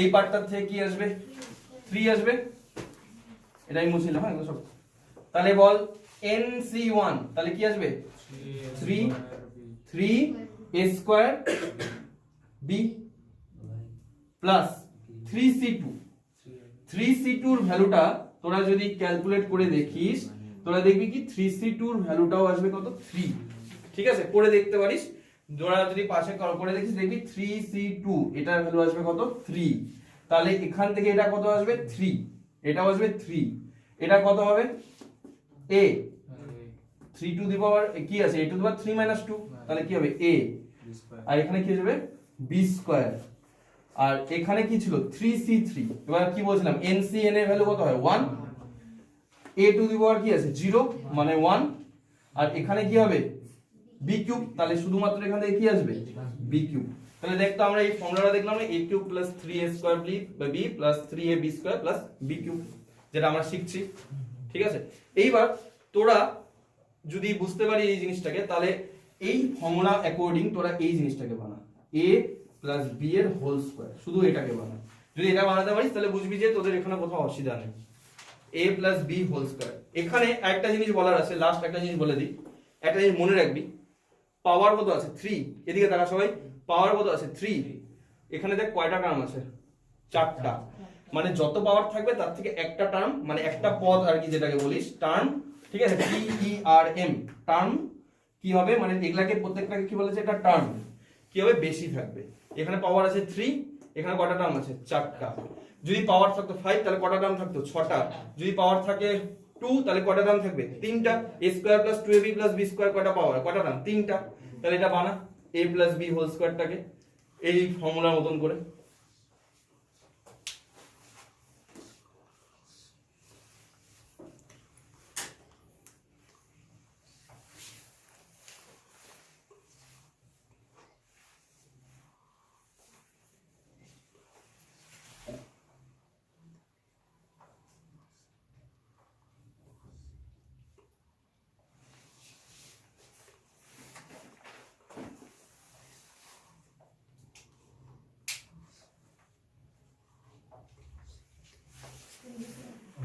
এই পার্টটার থেকে কি আসবে? থ্রি আসবে। এটাই মুছিলাম হ্যাঁ সব। তাহলে বল এন সি ওয়ান তাহলে কি আসবে? Three three A square B plus three C two three C টুর ভ্যালুটা তোরা যদি ক্যালকুলেট করে দেখিস, তোরা দেখবি কি থ্রি সি টুর ভ্যালুটাও আসবে কত? থ্রি ঠিক আছে? করে দেখতে পারিস। তোরা যদি পাশে কল করে দেখিস দেখবি থ্রি সি টু এটার ভ্যালু আসবে কত? থ্রি তাহলে এখান থেকে এটা কত আসবে? থ্রি এটা আসবে থ্রি এটা কত হবে? A three two the power কি আছে? A to the power three minus two তাহলে কি হবে? এ আর এখানে কি আসবে? বি স্কোয়ার আর এখানে কি ছিল? থ্রি সি থ্রি এবার কি বলছিলাম? এন সি এন এর ভ্যালু কত হয়? One a to the power কি আছে? জিরো মানে ওয়ান আর এখানে কি হবে? বি কিউব তাহলে শুধুমাত্র এখান থেকে কি আসবে? বি কিউব তাহলে দেখতো আমরা এই ফর্মুলাটা দেখলাম A cube plus three A square B B plus three A B square plus B cube যেটা আমরা শিখছি। ঠিক আছে? এইবার তোরা যদি বুঝতে পারি এই জিনিসটাকে, তাহলে এই ফর্মুলা অ্যাকর্ডিং তোরা এই জিনিসটাকে বানা। এ প্লাস বি এর হোল স্কোয়ার শুধু এটাকে বানা। যদি এটা বানাতে পারিস, তাহলে বুঝবি যে তোদের এখানে কোথাও অসুবিধা নেই। A plus B whole square এখানে একটা জিনিস বলার আছে লাস্ট একটা জিনিস বলে দিই। একটা জিনিস মনে রাখবি পাওয়ার কত আছে? থ্রি এদিকে তারা সবাই। পাওয়ার কত আছে? থ্রি এখানে দেখ কয়টা টার্ম আছে? চারটা। মানে যত পাওয়ার থাকবে, তার থেকে একটা টার্ম মানে একটা পদ আর কি যেটাকে বলিস টার্ম ঠিক আছে? টি ই আর এম টার্ম কি হবে? মানে এগুলাকে প্রত্যেকটাকে কি বলেছে? এটা টার্ম কি হবে? বেশি থাকবে। এখানে পাওয়ার আছে থ্রি এখানে কটা টার্ম আছে? চারটা। যদি পাওয়ার থাকতো ফাইভ তাহলে কটা টার্ম থাকতো? ছটা। যদি পাওয়ার থাকে টু তাহলে কটা টার্ম থাকবে? তিনটা। A square plus two A B plus B square কটা পাওয়ার কটা টার্ম তিনটা। তাহলে এটা বানা এ প্লাস বি হোল স্কোয়ারটাকে এই ফর্মুলার মতন করে করছি আমি এইটার কথা বলছি এখানে যে থ্রি সি এখানে শুধু থ্রি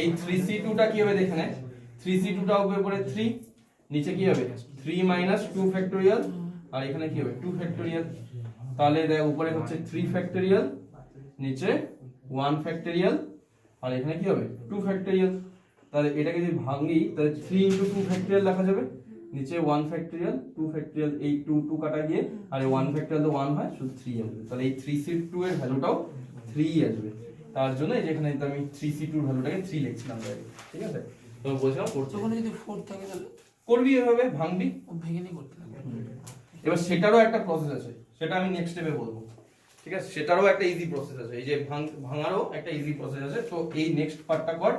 এই থ্রি সি টুটা কি হবে দেখেন থ্রি সি টুটা উপরে পরে থ্রি নিচে কি হবে? থ্রি মাইনাস টু ফ্যাক্টোরিয়াল আর এখানে কি হবে? টু ফ্যাক্টোরিয়াল তাহলে দেখ, উপরে হচ্ছে থ্রি ফ্যাক্টোরিয়াল নিচে ওয়ান ফ্যাক্টোরিয়াল আর এখানে কি হবে? টু ফ্যাক্টোরিয়াল তাহলে এটাকে যদি ভাঙি, তাহলে থ্রি ইন্টু টু ফ্যাক্টোরিয়াল লেখা যাবে। নিচে ওয়ান ফ্যাক্টোরিয়াল টু ফ্যাক্টোরিয়াল এই টু টু কাটা গিয়ে আর ওয়ান ফ্যাক্টোরিয়াল তো ওয়ান হয় শুধু থ্রি আসবে। তাহলে এই থ্রি সি টু এর ভ্যালুটাও থ্রি আসবে। তার জন্য এই যে এখানে তো আমি থ্রি সি টুর ভ্যালুটাকে থ্রি লিখছিলাম ঠিক আছে? তো বলছিলাম করতে ওখানে যদি ফোর থাকে তাহলে করবি এভাবে ভাঙবি? ভেঙে নিয়ে করতে লাগবে। এবার সেটারও একটা প্রসেস আছে সেটা আমি নেক্সট স্টেপে বলব। ঠিক আছে? সেটারও একটা ইজি প্রসেস আছে। এই যে ভাঙ ভাঙারও একটা ইজি প্রসেস আছে। তো এই নেক্সট পার্টটা কর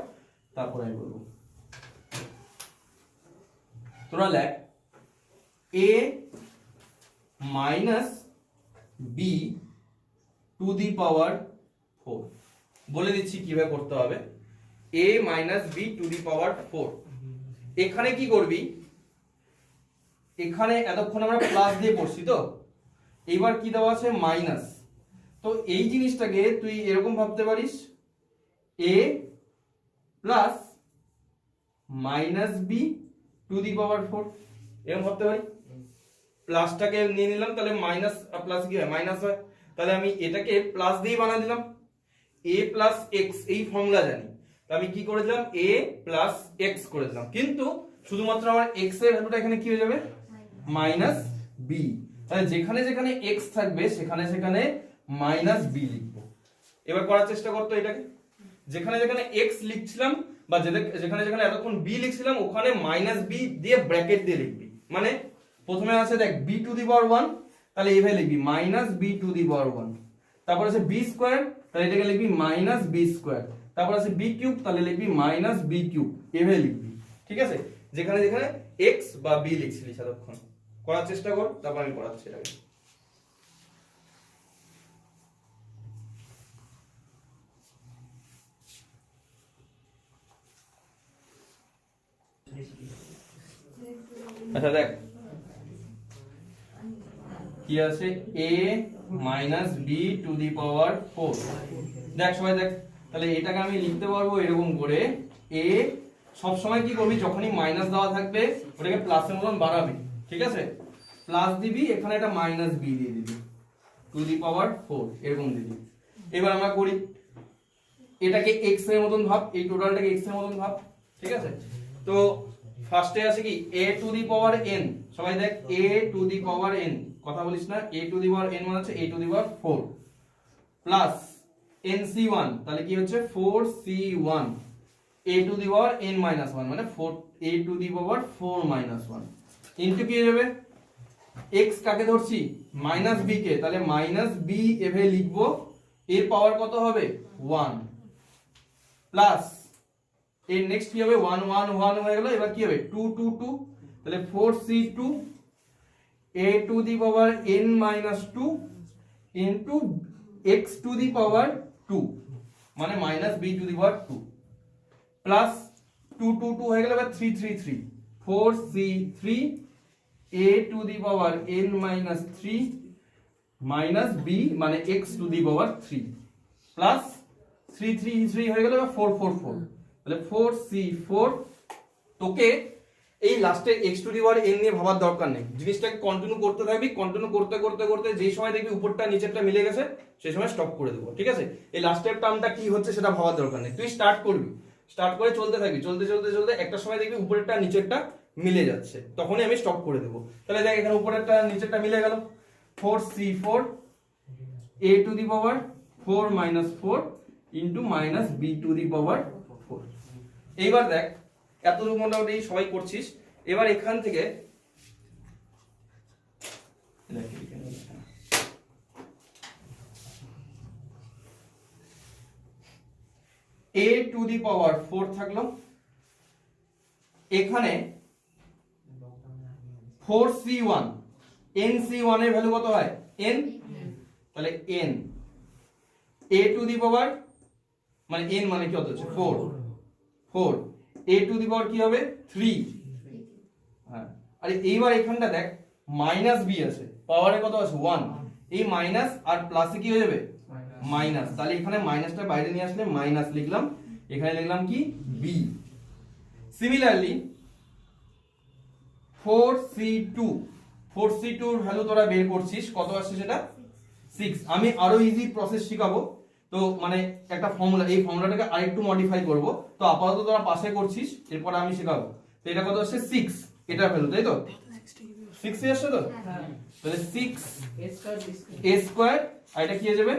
তারপরে আমি বলব। তোরা লেখ। A minus B to the power four বলে দিচ্ছি কীভাবে করতে হবে। A minus B to the power four এখানে কি করবি? এখানে এতক্ষণ আমরা প্লাস দিয়ে পড়ছি তো। এইবার কি দেওয়া আছে? মাইনাস তো এই জিনিসটাকে তুই এরকম ভাবতে পারিস। A plus minus B to the power four এরকম ভাবতে পারি? প্লাসটাকে নিয়ে নিলাম, তাহলে মাইনাস প্লাস কি হয়? মাইনাস হয়। তাহলে আমি এটাকে প্লাস দিয়ে বানিয়ে দিলাম। এ প্লাস এক্স এই ফর্মুলা জানি। তো আমি কি করে দিলাম? এ প্লাস এক্স করে দিলাম। কিন্তু শুধুমাত্র আমার এক্সের ভ্যালুটা এখানে কি হয়ে যাবে? মাইনাস বি তাহলে যেখানে যেখানে এক্স থাকবে, সেখানে সেখানে মাইনাস বি লিখব। এবার করার চেষ্টা করতো এটাকে। যেখানে যেখানে এক্স লিখছিলাম বা যেখানে যেখানে এতক্ষণ বি লিখছিলাম, ওখানে মাইনাস বি দিয়ে ব্র্যাকেট দিয়ে লিখবি। মানে প্রথমে আছে দেখ b to the power one তাহলে এইভাবে লিখবি minus b to the power one তারপর আছে বি স্কোয়ার তাহলে এটাকে লিখবি মাইনাস বি স্কোয়ার তারপর আছে বি কিউব তাহলে লিখবি মাইনাস বি কিউব এভাবে লিখবি, ঠিক আছে? যেখানে যেখানে এক্স বা বি লিখছিলিস এতক্ষণ। করার চেষ্টা কর, তারপর আমি করাচ্ছি এটাকে। আচ্ছা দেখ। কি আছে? A minus b to the power four দেখ, সবাই দেখ। তাহলে এটাকে আমি লিখতে পারব এরকম করে। A সব সময় কি করবি? যখনই মাইনাস দেওয়া থাকবে, ওটাকে প্লাসের মতন বাড়াবি। ঠিক আছে? প্লাস দিবি, এখানে একটা মাইনাস বি দিয়ে দিবি। টু দি পাওয়ার ফোর এরকম দিবি। এবার আমরা করি, এটাকে x এর মতন ভাব, এই টোটালটাকে x এর মতন ভাব। ঠিক আছে? তো ফার্স্টে আছে কি? A to the power n সবাই দেখ, a to the power n কথা বলিস না, a to the power n মানে হচ্ছে a to the power 4 plus nc1 তাহলে কি হচ্ছে? 4c1 a to the power n minus 1 মানে 4 a to the power 4 minus 1 into কি যাবে? X কাকে ধরছি? মাইনাস b কে। তাহলে মাইনাস b এভে লিখব। এর পাওয়ার কত হবে? 1 প্লাস এর নেক্সট কি হবে? 1 1 1 হয়ে গেল। এবার কি হবে? 2 2 2 তাহলে 4c2 a to the power n minus 2 into x to the power 2 মানে minus b to the power 2 plus 2 2 2 হয়ে গেল। এবার 3 3 3 4c3 a to the power n minus 3 minus b মানে x to the power 3 plus 3 3 3 হয়ে গেল। এবার 4 4 4 তাহলে 4c4 তোকে এই লাস্টে x to the power n নিয়ে ভাবার দরকার নেই। জিনিসটাকে কন্টিনিউ করতে থাকবি কন্টিনিউ করতে করতে করতে যেই সময় দেখবি উপরটা, নিচেরটা মিলে গেছে, সেই সময় স্টপ করে দেবো, ঠিক আছে? এই লাস্টের টার্মটা কি হচ্ছে সেটা ভাবার দরকার নেই। তুই স্টার্ট করবি। স্টার্ট করে চলতে থাকবি, চলতে চলতে চলতে একটা সময় দেখবি উপরেরটা, নিচেরটা মিলে যাচ্ছে। তখনই আমি স্টপ করে দেবো। তাহলে দেখ এখানে উপরেরটা, নিচেরটা মিলে গেল। Four c four a to the power four minus four into minus b to the power four এইবার দেখ, এতটুকু মোটামুটি সবাই করছিস। এবার এখান থেকে a to the power four থাকল। এখানে four c one n c ওয়ানের ভ্যালু কত হয়? এন তাহলে এন এ টু দি পাওয়ার মানে এন মানে কি কত হচ্ছে four four a to the power কি হবে? থ্রি হ্যাঁ। আর এইবার এখানটা দেখ মাইনাস বি আছে। পাওয়ারে কত আছে? ওয়ান এই মাইনাস আর প্লাসে কি হয়ে যাবে? মাইনাস তাহলে এখানে মাইনাসটা বাইরে নিয়ে আসলে মাইনাস লিখলাম। এখানে লিখলাম কি? B similarly four c two four c টুর ভ্যালু তোরা বের করছিস। কত আসছে সেটা? সিক্স আমি আরও ইজি প্রসেস শিখাবো। তো মানে একটা ফর্মুলা এই ফর্মুলাটাকে আরেকটু মডিফাই করব। তো আপাতত তোরা পাশে করছিস, এরপর আমি শেখাবো। তো এটা কত আসছে? সিক্স এটার ভ্যালু তাই তো? সিক্স আসছে তো? তাহলে সিক্স এ স্কোয়ার আর এটা কি হয়ে যাবে?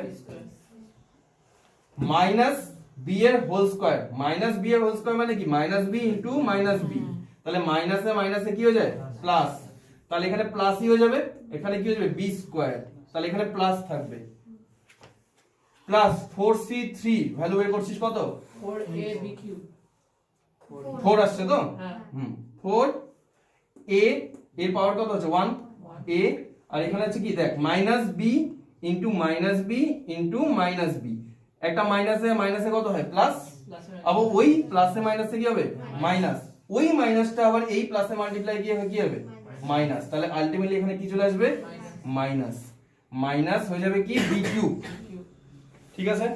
মাইনাস বি এর হোল স্কোয়ার মাইনাস বি এর হোল স্কোয়ার মানে কি? Minus b into minus b তাহলে মাইনাসে মাইনাসে কি হয়ে যায়? প্লাস তাহলে এখানে প্লাসই হয়ে যাবে। এখানে কি হয়ে যাবে? বি স্কোয়ার তাহলে এখানে প্লাস থাকবে। Plus four c three value বের করছিস কত? ফোর আসছে তো? হুম। ফোর এ এর পাওয়ার কত হচ্ছে? ওয়ান এ আর এখানে আছে কি? দেখ minus b into minus b into minus b একটা মাইনাসে মাইনাসে কত হয়? প্লাস আবার ওই প্লাসে মাইনাসে কি হবে? মাইনাস ওই মাইনাসটা আবার এই প্লাসে মাল্টিপ্লাই কি হবে কি হবে? মাইনাস তাহলে আলটিমেটলি এখানে কি চলে আসবে? মাইনাস মাইনাস হয়ে যাবে কি? বি কিউব ঠিক আছে?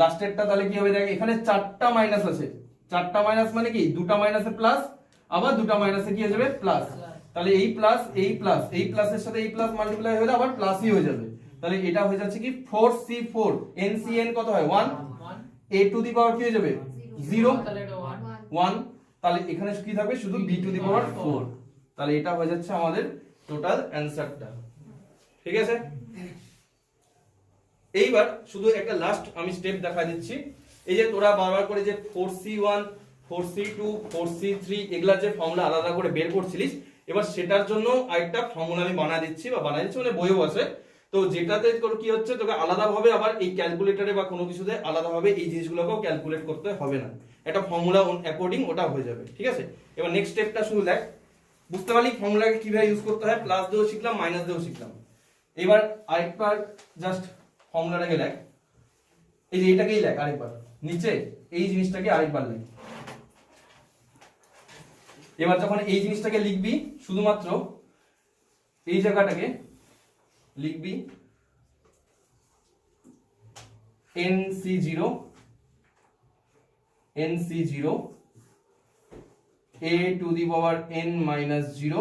লাস্টেরটা তাহলে কি হবে? দেখ, এখানে চারটা মাইনাস আছে। চারটা মাইনাস মানে কি? দুটা মাইনাসে প্লাস আবার দুটা মাইনাসে কি হয়ে যাবে? প্লাস তাহলে এই প্লাস এই প্লাস এই প্লাসের সাথে এই প্লাস মাল্টিপ্লাই হয়ে আবার প্লাসই হয়ে যাবে। তাহলে এটা হয়ে যাচ্ছে কি? Four c four n c n কত হয়? One a to the power কি হয়ে যাবে? জিরো ওয়ান তাহলে এখানে কি থাকবে? শুধু b to the power four তাহলে এটা হয়ে যাচ্ছে আমাদের টোটাল অ্যান্সারটা ঠিক আছে? এইবার শুধু একটা লাস্ট আমি স্টেপ দেখা দিচ্ছি। এই যে তোরা বারবার করে যে four c one four c two four c three এগুলার যে ফর্মুলা আলাদা করে বের করছিলিস, এবার সেটার জন্য আরেকটা ফর্মুলা আমি বানা দিচ্ছি বা বানা দিচ্ছি মানে বইও আছে। তো যেটাতে কি হচ্ছে, তোকে আলাদাভাবে আবার এই ক্যালকুলেটরে বা কোনো কিছুতে আলাদাভাবে এই জিনিসগুলোকেও ক্যালকুলেট করতে হবে না। একটা ফর্মুলা অ্যাকর্ডিং ওটা হয়ে যাবে, ঠিক আছে? এবার নেক্সট স্টেপটা শুধু দেখ। বুঝতে পারলি ফর্মুলাকে কীভাবে ইউজ করতে হয়? প্লাস দিয়েও শিখলাম মাইনাস দিয়েও শিখলাম। এবার আরেকবার জাস্ট ফর্মুলাটাকে লেখ। এই যে এটাকেই লেখ আরেকবার। নিচে এই জিনিসটাকে আরেকবার লেখ। এবার যখন এই জিনিসটাকে লিখবি, শুধুমাত্র এই জায়গাটাকে লিখবি n c zero n c zero a to the power n minus zero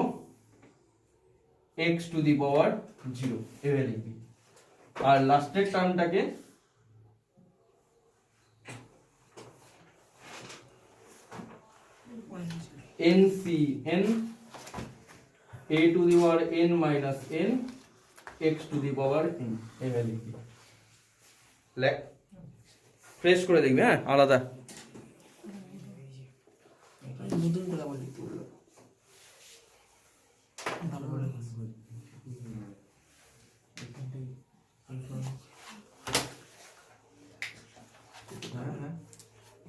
x to the power zero এভাবে লিখবি। আর লাস্টের টার্মটাকে n c n a to the power n minus n x to the power n এভাবে লিখবি লেখ fresh করে দেখবি হ্যাঁ আলাদা। নতুন করে আবার লিখতে বলল ভালো করে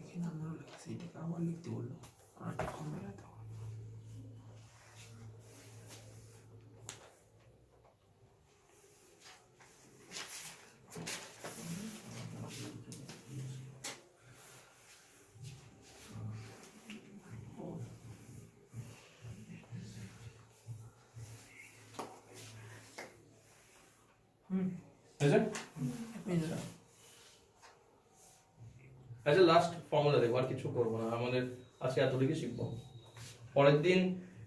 এখানে আমারও লেখা এটাকে আবার লিখতে বলল আর একটা ফর্ম বেরাতে হবে হয়েছে মেয়েরা আচ্ছা। লাস্ট ফর্মুলা দেখব আর কিছু করব না। আমাদের আজকে এতটুকু শিখব। পরের দিন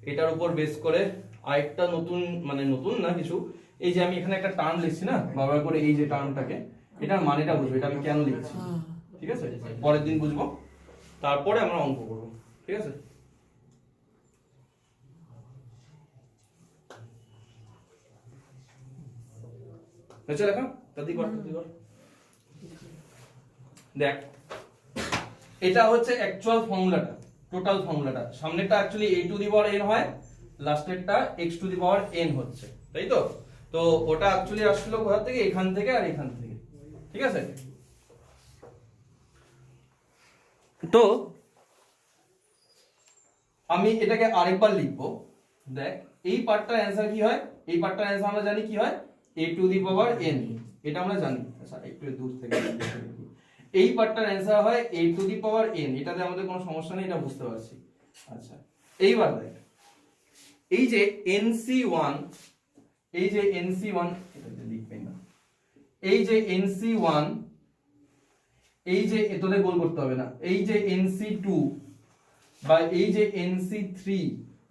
এটার উপর বেস করে আরেকটা নতুন মানে নতুন না কিছু এই যে আমি এখানে একটা টার্ম লিখছি না ব্যবহার করে এই যে টার্মটাকে এটার মানেটা বুঝব এটা আমি কেন লিখছি? ঠিক আছে? পরের দিন বুঝব। তারপরে আমরা অঙ্ক করব। ঠিক আছে? হয়েছে লেখা তাদি কর কর। দেখ, এটা হচ্ছে অ্যাকচুয়াল ফর্মুলাটা টোটাল ফর্মুলাটা সামনেরটা actually a to the power n হয় লাস্টেরটা x to the power n হচ্ছে। তাই তো? তো ওটা অ্যাকচুয়ালি আসলো কোথা থেকে? এখান থেকে আর এখান থেকে। ঠিক আছে? তো আমি এটাকে আরেকবার লিখব। দেখ, এই পার্টটার অ্যান্সার কি হয়? এই পার্টটার অ্যান্সার আমরা জানি কি হয়? A to the power n এটা আমরা জানি। আচ্ছা একটু দূর থেকে এই পার্টটার অ্যান্সার হয় a to the power n এটাতে আমাদের কোনো সমস্যা নেই, এটা বুঝতে পারছি। আচ্ছা এইবার দেখ। এই যে nc1 এই যে nc1 এটা লিখবেন না। এই যে nc1 এই যে এ তোদের গোল করতে হবে না। এই যে nc2 বা এই যে nc3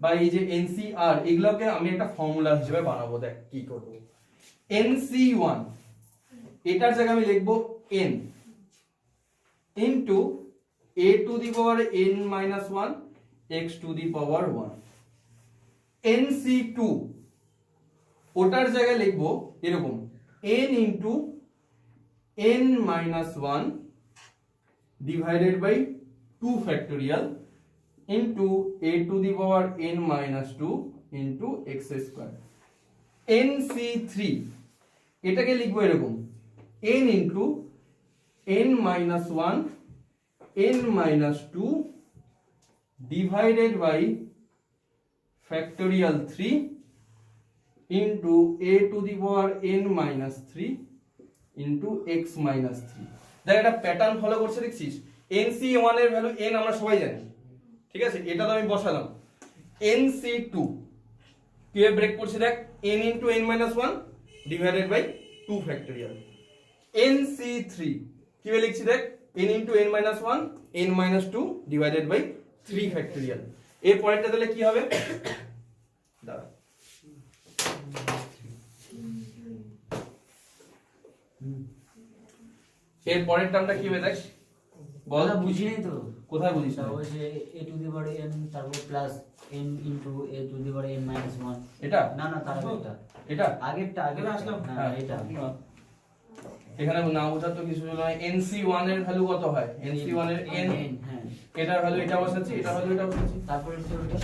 বা এই যে ncr এগুলোকে আমি একটা ফর্মুলা হিসেবে বানাবো। দেখ, কি করব? Nc1 এটার জায়গায় আমি লিখব n. Into a to the power n minus one x to the power one nc2 ওটার জায়গায় লিখব এরকম, n into n minus one divided by 2 factorial into a to the power n minus 2 into x square. Nc3 এটাকে লিখব এরকম। N into n minus one n minus two divided by factorial three into a to the power n minus three into x minus three দেখ, একটা pattern follow করছে, দেখছিস? N C ওয়ানের value n আমরা সবাই জানি। ঠিক আছে? এটা তো আমি বসালাম। এন সি টু কে ব্রেক করছি দেখ? N into n minus one divided by 2 factorial nc3 কীভাবে লিখছি দেখ n into n minus 1 n minus 2 divided by 3 factorial এর পরেরটা তাহলে কি হবে দাঁড়া এর পরের টার্মটা কি হবে দেখ বল নাই তো। কোথায় বুঝিস না? ওই যে a to the power n তারপর plus n into a to the power n minus one এটা? না না তার আগেরটা। এটা? আগেরটা আগের আসলাম। হ্যাঁ। হ্যাঁ এটা। এখানে না বোঝার তো কিছু নয় nc1 এর ভ্যালু কত হয়? Nc1 এর n? N, হ্যাঁ। এটার ভ্যালু এটা বসাচ্ছি? এটা ভ্যালু এটা বসাচ্ছি? তারপরে ওটা।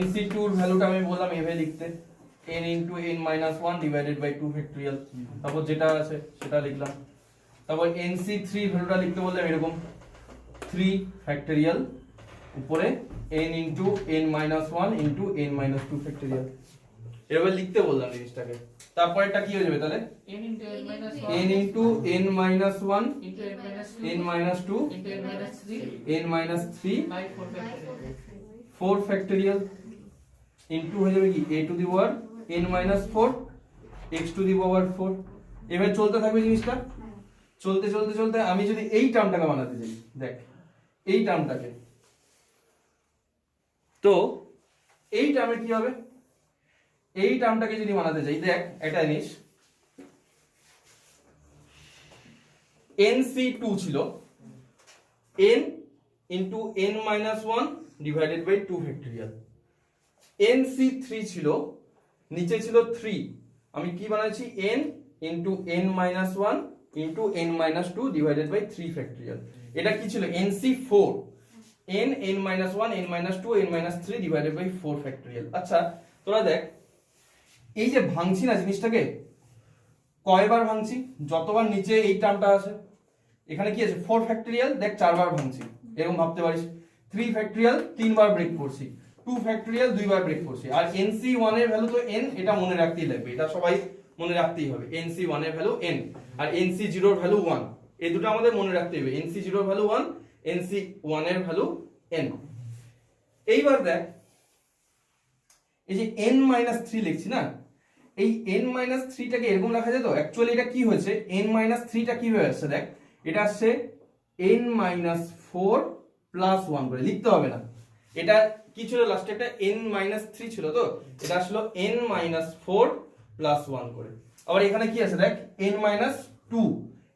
Nc2 এর ভ্যালুটা আমি বললাম এভাবে লিখতে। N into n minus 1 divided by 2 factorial তারপর যেটা আছে সেটা লিখলাম। তারপর এন সি থ্রি ভ্যালুটা লিখতে বললাম এরকম। থ্রি ফ্যাক্টরিয়াল উপরে n into n minus one into n minus two factorial এবার লিখতে বললাম জিনিসটাকে। তারপরেরটা কি হয়ে যাবে তাহলে? N into n minus one n minus two n minus three four factorial into হয়ে যাবে কি? A to the power n minus four x to the power four এবার চলতে থাকবে জিনিসটা? চলতে চলতে চলতে আমি যদি এই টার্মটাকে বানাতে চাই দেখ, এই টার্মটাকে তো এই টার্মে কি হবে? এই টার্মটাকে যদি বানাতে চাই দেখ, একটা জিনিস এনসি টু ছিল n into n minus one divided by two factorial n c three ছিল, নিচে ছিল থ্রি আমি কি বানাচ্ছি? N into n minus one into n minus two divided by three factorial এটা কি ছিল? N c four n n minus one n minus two n minus three divided by four factorial আচ্ছা তোরা দেখ, এই যে ভাঙছি না জিনিসটাকে, কয়বার ভাঙছি? যতবার নিচে এই টার্মটা আছে, এখানে কি আছে? ফোর ফ্যাক্টরিয়াল দেখ চারবার ভাঙছি। এরকম ভাবতে পারিস। থ্রি ফ্যাক্টরিয়াল তিনবার ব্রেক করছি। টু ফ্যাক্টরিয়াল দুইবার ব্রেক করছি। আর এনসি ওয়ানের ভ্যালু তো এন এটা মনে রাখতেই লাগবে। এটা সবাই মনে রাখতেই হবে। এনসি ওয়ানের ভ্যালু এন আর এনসি জিরোর ভ্যালু ওয়ান এই দুটো আমাদের মনে রাখতে হবে। এনসি জিরোর ভ্যালু ওয়ান এনসি ওয়ানের ভ্যালু এন এইবার দেখ, এই যে এন মাইনাস থ্রি লিখছি না? এই এন মাইনাস থ্রিটাকে এরকম লেখা যেত? অ্যাকচুয়ালি এটা কি হয়েছে? এন মাইনাস থ্রিটা কি হয়ে আসছে দেখ? এটা আসছে n minus four plus one করে। লিখতে হবে না। এটা কি ছিল লাস্টে একটা? এন মাইনাস থ্রি ছিল তো? এটা আসলো n minus four plus one করে। আবার এখানে কি আছে দেখ? এন মাইনাস টু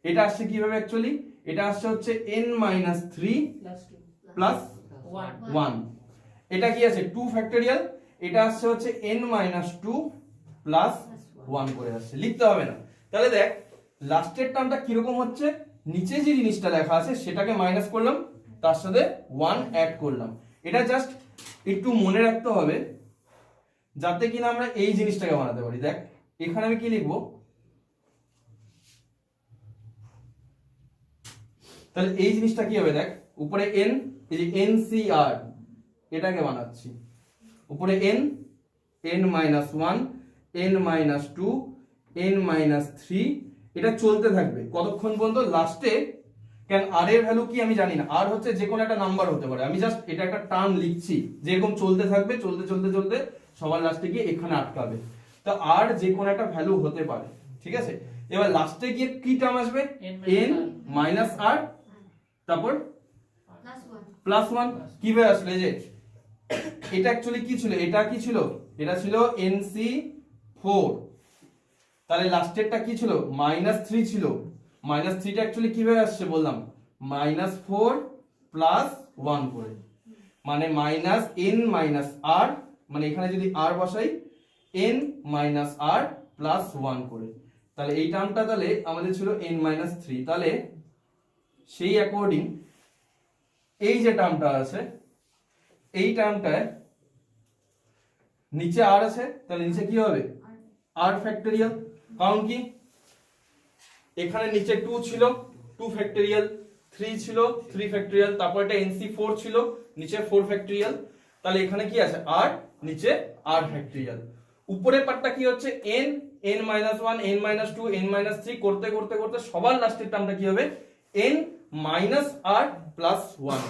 এটা আসছে কীভাবে অ্যাকচুয়ালি এটা আসছে হচ্ছে n minus three plus one এটা কি আছে? টু ফ্যাক্টরিয়াল এটা আসছে হচ্ছে n minus two plus one করে আসছে। লিখতে হবে না। তাহলে দেখ লাস্টের টার্মটা কীরকম হচ্ছে? নিচে যে জিনিসটা লেখা আছে সেটাকে মাইনাস করলাম তার সাথে ওয়ান অ্যাড করলাম। এটা জাস্ট একটু মনে রাখতে হবে যাতে কিনা আমরা এই জিনিসটাকে বানাতে পারি। দেখ এখানে আমি কি লিখব? তাহলে এই জিনিসটা কি হবে দেখ উপরে এন এই যে এন সি আর এটাকে বানাচ্ছি। উপরে n n minus one n minus two n minus three এটা চলতে থাকবে। কতক্ষণ পর্যন্ত? লাস্টে কেন আর এর ভ্যালু কি আমি জানি না। আর হচ্ছে যে কোনো একটা নাম্বার হতে পারে। আমি জাস্ট এটা একটা টার্ম লিখছি। যেরকম চলতে থাকবে চলতে চলতে চলতে সবার লাস্টে গিয়ে এখানে আটকাবে। তো আর যে কোনো একটা ভ্যালু হতে পারে। ঠিক আছে? এবার লাস্টে গিয়ে কি টার্ম আসবে? এন মাইনাস আর তারপর? প্লাস ওয়ান কীভাবে আসলে? এই যে এটা অ্যাকচুয়ালি কি ছিল? এটা কি ছিল? এটা ছিল এনসি ফোর তাহলে লাস্টেরটা কি ছিল? মাইনাস থ্রি ছিল। মাইনাস থ্রিটা অ্যাকচুয়ালি কীভাবে আসছে বললাম? মাইনাস ফোর প্লাস ওয়ান করে। মানে মাইনাস এন মাইনাস আর মানে এখানে যদি আর বসাই n minus r plus one করে। তাহলে এই টার্মটা তাহলে আমাদের ছিল এন মাইনাস থ্রি তাহলে সেই অ্যাকর্ডিং এই যে টার্মটা আছে, এই টার্মটায় নিচে আর আছে, তাহলে নিচে কি হবে? আর ফ্যাক্টরিয়াল কারণ কি? এখানে নিচে টু ছিল টু ফ্যাক্টরিয়াল থ্রি ছিল থ্রি ফ্যাক্টরিয়াল তারপর এটা এনসি ফোর ছিল, নিচে ফোর ফ্যাক্টরিয়াল তাহলে এখানে কি আছে? আর নিচে আর ফ্যাক্টরিয়াল উপরের পার্টটা কি হচ্ছে? N n minus one n minus two n minus three করতে করতে করতে সবার লাস্টের টার্মটা কি হবে? N minus r plus one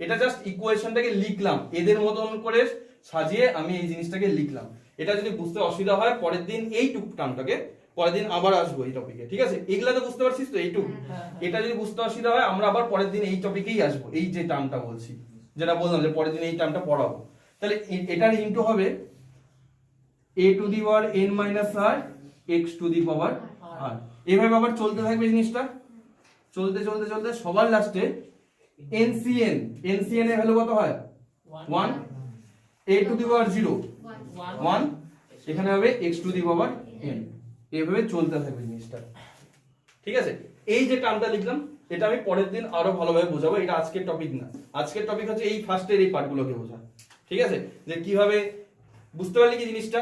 এটা জাস্ট ইকুয়েশনটাকে লিখলাম। এদের মতন করে সাজিয়ে আমি এই জিনিসটাকে লিখলাম। এটা যদি বুঝতে অসুবিধা হয় পরের দিন এইটুক টার্মটাকে পরের দিন আবার আসব এই টপিকে ঠিক আছে? এগুলা তো বুঝতে পারছিস তো এইটুক এটা যদি বুঝতে অসুবিধা হয় আমরা আবার পরের দিন এই টপিকেই আসব এই যে টার্মটা বলছি। যেটা বললাম যে পরের দিন এই টার্মটা পড়াবো। তাহলে এটার ইনটু হবে a to the power n minus r x to the power r এভাবে আবার চলতে থাকবে জিনিসটা? চলতে চলতে চলতে সবার লাস্টে এনসিএন এনসিএন এর ভ্যালু কত হয়? One a to the power zero One. One এখানে হবে x to the power n এভাবে চলতে থাকবে জিনিসটা। ঠিক আছে? এই যে টার্মটা লিখলাম এটা আমি পরের দিন আরও ভালোভাবে বোঝাবো। এটা আজকের টপিক না। আজকের টপিক হচ্ছে এই ফার্স্টের এই পার্টগুলোকে বোঝা। ঠিক আছে? যে কীভাবে বুঝতে পারলি কি জিনিসটা?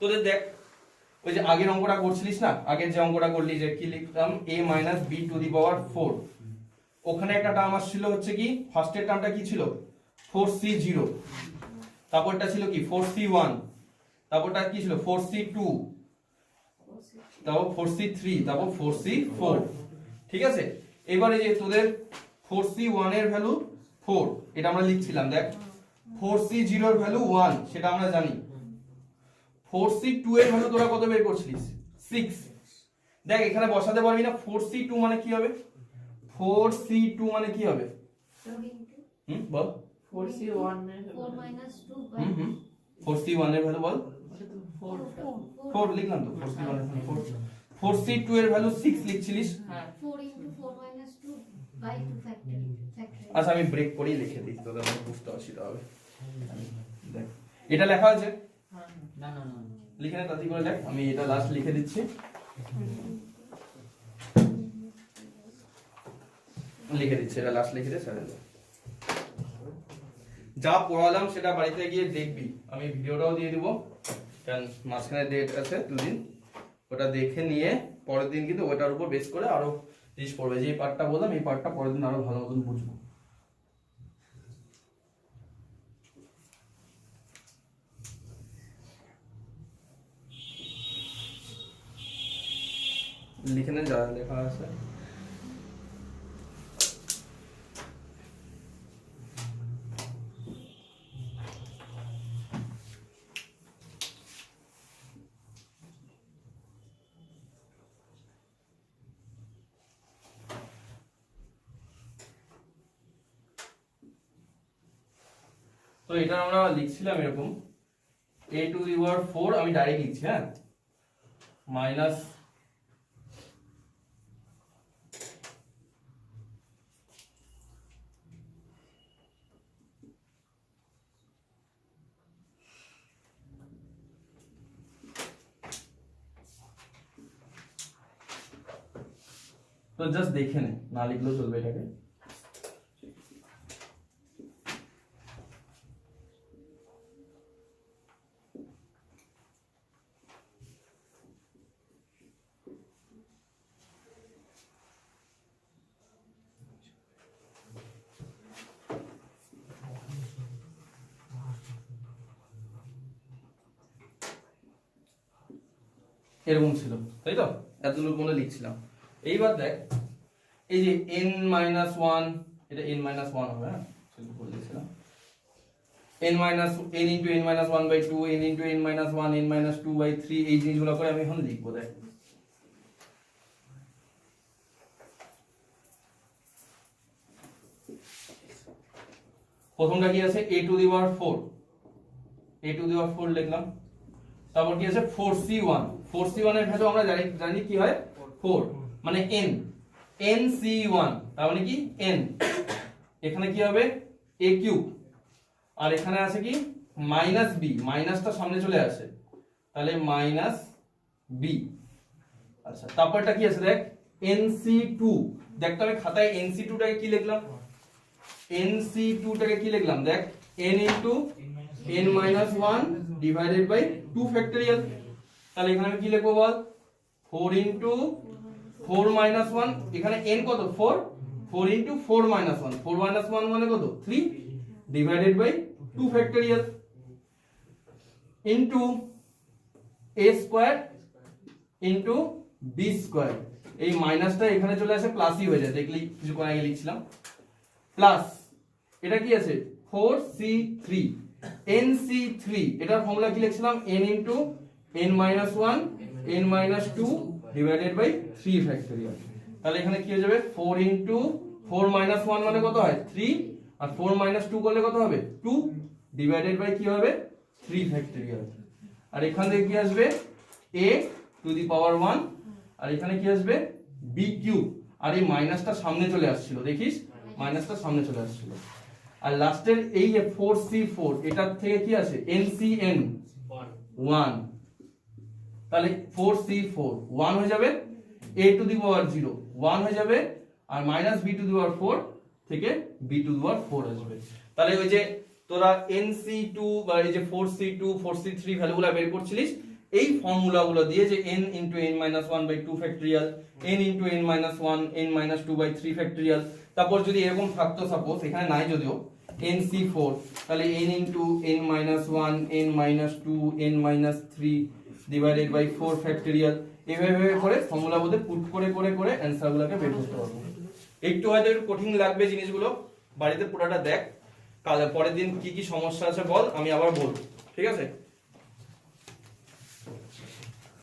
তোদের দেখ। ওই যে আগের অঙ্কটা করছিলিস না? আগের যে অঙ্কটা করলি যে কি লিখতাম? A minus b to the power four ওখানে একটা টার্ম আসছিল হচ্ছে কি? ফার্স্টের টার্মটা কি ছিল? ফোর সি জিরো তারপরটা ছিল কি? ফোর সি ওয়ান তারপরটা কি ছিল? ফোর সি টু তারপর ফোর সি থ্রি তারপর ফোর সি ফোর ঠিক আছে? এবারে যে তোদের ফোর সি ওয়ানের ভ্যালু ফোর এটা আমরা লিখছিলাম, দেখ। ফোর সি জিরোর ভ্যালু ওয়ান সেটা আমরা জানি। ফোর সি টু এর ভ্যালু তোরা কত বের করছিলিস? সিক্স দেখ এখানে বসাতে পারবি না। ফোর সি টু মানে কি হবে? ফোর সি টু মানে কি হবে? হুম বল। Four c one four c ওয়ানের ভ্যালু বল। ফোর লিখলাম তো। ফোর সি ওয়ানের value four four c two এর ভ্যালু সিক্স লিখছিলিস। হ্যাঁ. আচ্ছা আমি ব্রেক করেই লিখে দিই তোদের বুঝতে অসুবিধা হবে। দেখ এটা লেখা আছে লিখে নে তাড়াতাড়ি করে দেখ। আমি এটা লাস্ট লিখে দিচ্ছি। লিখে দিচ্ছি, এটা লাস্ট লিখে দে স্যার যা পড়ালাম সেটা বাড়িতে গিয়ে দেখবি। আমি ভিডিওটাও দিয়ে দিব। কারণ মাঝখানে ডেট আছে, দুদিন। ওটা দেখে নিয়ে পরের দিন কিন্তু ওটার উপর বেস করে আরও জিনিস পড়বে। যে পার্টটা বললাম, এই পার্টটা পরের দিন আরও ভালো মতন বুঝব। লিখে নে, যা লেখা আছে। তো এটা আমরা লিখছিলাম এরকম। A to the power four আমি ডাইরেক্ট লিখছি হ্যাঁ? মাইনাস তো জাস্ট দেখে নে, না লিখলেও চলবে এটাকে। এরকম ছিল। তাই তো? এতগুলো মনে লিখছিলাম। এইবার দেখ এই যে n মাইনাস ওয়ান এটা n মাইনাস ওয়ান হবে হ্যাঁ? সেটা বলে দিয়েছিলাম। n minus n into n minus one by two n into n minus one n minus two by three এই জিনিসগুলো করে আমি এখন লিখব, দেখ। প্রথমটা কি আছে? a to the power four a to the power four লিখলাম। তারপর কি আছে? Four c one four c ওয়ানের ভ্যালু আমরা জানি জানি কি হয়? ফোর মানে এন এন সি ওয়ান তার মানে কি? এন এখানে কি হবে? এ কিউব। আর এখানে আছে কি? মাইনাস বি মাইনাসটা সামনে চলে আসে। তাহলে মাইনাস বি আচ্ছা তারপরটা কি আছে দেখ? এন সি টু দেখ তো আমি খাতায় এন সি টুটাকে কি লিখলাম? এন সি টুটাকে কি লিখলাম? দেখ n into n minus one divided by two factorial তাহলে এখানে আমি কি লিখব বল? Four into four minus one, এখানে n কত? Four? Four into four minus one. Four minus one মানে কত? Three divided by two factorial into a square into b square. এই মাইনাসটা এখানে চলে আসে প্লাসই হয়ে যায়। দেখলি কিছুক্ষণ আগে লিখছিলাম। প্লাস এটা কি আছে? Four c three n c three এটার ফর্মুলা কি লিখছিলাম? N into n minus one n minus two divided by three factorial তাহলে এখানে কি হয়ে যাবে? Four into four minus one মানে কত হয়? থ্রি আর ফোর মাইনাস টু করলে কত হবে? টু ডিভাইডেড বাই কি হবে? থ্রি ফ্যাক্টরিয়াল আর এখান থেকে কি আসবে? এ টু দি পাওয়ার ওয়ান আর এখানে কি আসবে? বি কিউব আর এই মাইনাসটা সামনে চলে আসছিল। দেখিস? মাইনাসটা সামনে চলে আসছিল। আর লাস্টের এই যে ফোর সি ফোর এটার থেকে কি আছে? এন সি এন ওয়ান তাহলে ফোর সি ফোর ওয়ান হয়ে যাবে a to the power zero one হয়ে যাবে আর minus b to the power four থেকে b to the power four আসবে। তাহলে ওই যে তোরা এন সি টু বা এই যে four C two four C three ভ্যালুগুলো বের করছিলিস, এই ফর্মুলা গুলো দিয়ে যে n into n minus one by two factorial n into n minus one n minus two by three factorial তারপর যদি এরকম থাকতো সাপোজ এখানে নাই যদিও এন সি ফোর তাহলে n into n minus one n minus two n minus three divided by four factorial এভাবে করে ফর্মুলা মধ্যে পুট করে করে করে অ্যান্সার গুলোকে বের করতে পারব। একটু হয়তো একটু কঠিন লাগবে জিনিসগুলো। বাড়িতে পুরাটা দেখ। কাল, পরের দিন কি কি সমস্যা আছে বল, আমি আবার বলব। ঠিক আছে?